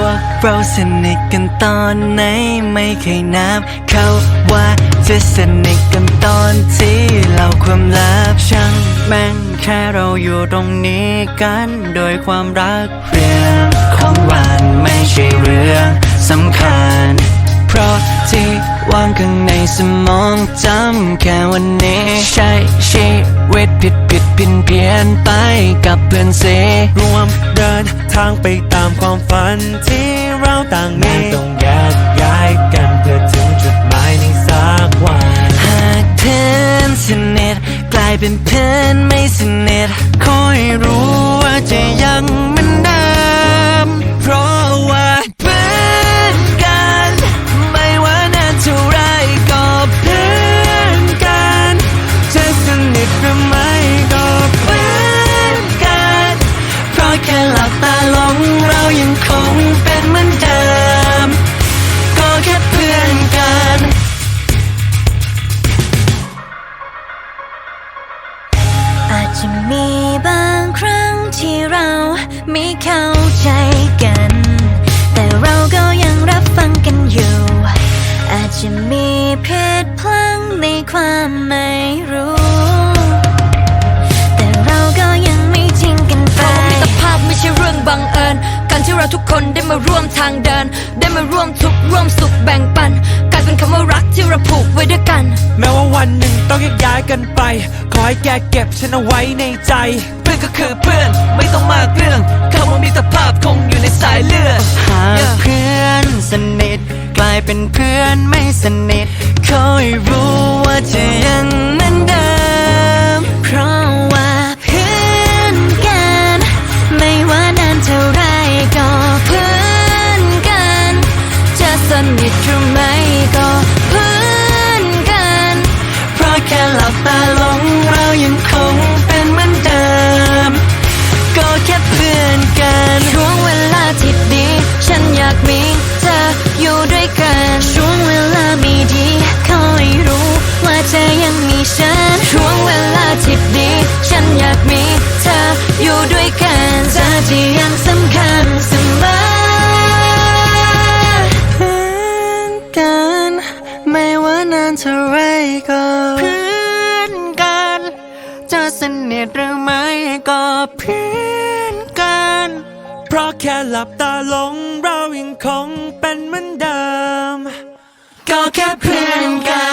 วกเราสนิทกันตอนไหนไม่เคยนับ เขาว่าจะสนิทกันตอนที่เราความลับช่างแม่งแค่เราอยู่ตรงนี้กัน โดยความรักเรื่องของวัน วางข้างในสมองจำแค่วันนี้ ใช้ชีวิตผิดผิดเพี้ยนเพี้ยนไปกับเพื่อนเสรวมเดินทางไปตามความฝันที่เราต่างมีต้องแยกย้ายกันเพื่อถึงจุดหมายในสักวันหากเพื่อนสนิทกลายเป็นเพื่อนไม่สนิทคอยรู้ว่าจะยังเหมือนเดิมเพ ไม่เข้าใจกัน แต่เราก็ยังรับฟังกันอยู่ อาจจะมีเพศพลังในความหมาย ที่เราทุกคนได้มาร่วมทางเดิน ได้มาร่วมทุกข์ร่วมสุขแบ่งปันกลายเป็นคำว่ารักที่เราผูกไว้ด้วยกัน แม้ว่าวันหนึ่งต้องแยกย้ายกันไป ขอให้แกเก็บฉันเอาไว้ในใจ เพื่อนก็คือเพื่อนไม่ต้องมากเรื่องคำว่ามิตรภาพคงอยู่ในสายเลือดหากเพื่อนสนิทกลายเป็นเพื่อนไม่สนิทคอยรู้ว่าจะ ฉันช่วงเวลาที่ดี ฉันอยากมีเธออยู่ด้วยกันเธอที่ยังสำคัญเสมอเพื่อนกัน ไม่ว่านานเท่าไรก็เพื่อนกัน จะสนิทหรือไม่ก็เพื่อนกัน เพราะแค่หลับตาลงเรายังคงเป็นเหมือนเดิม ก็แค่เพื่อนกัน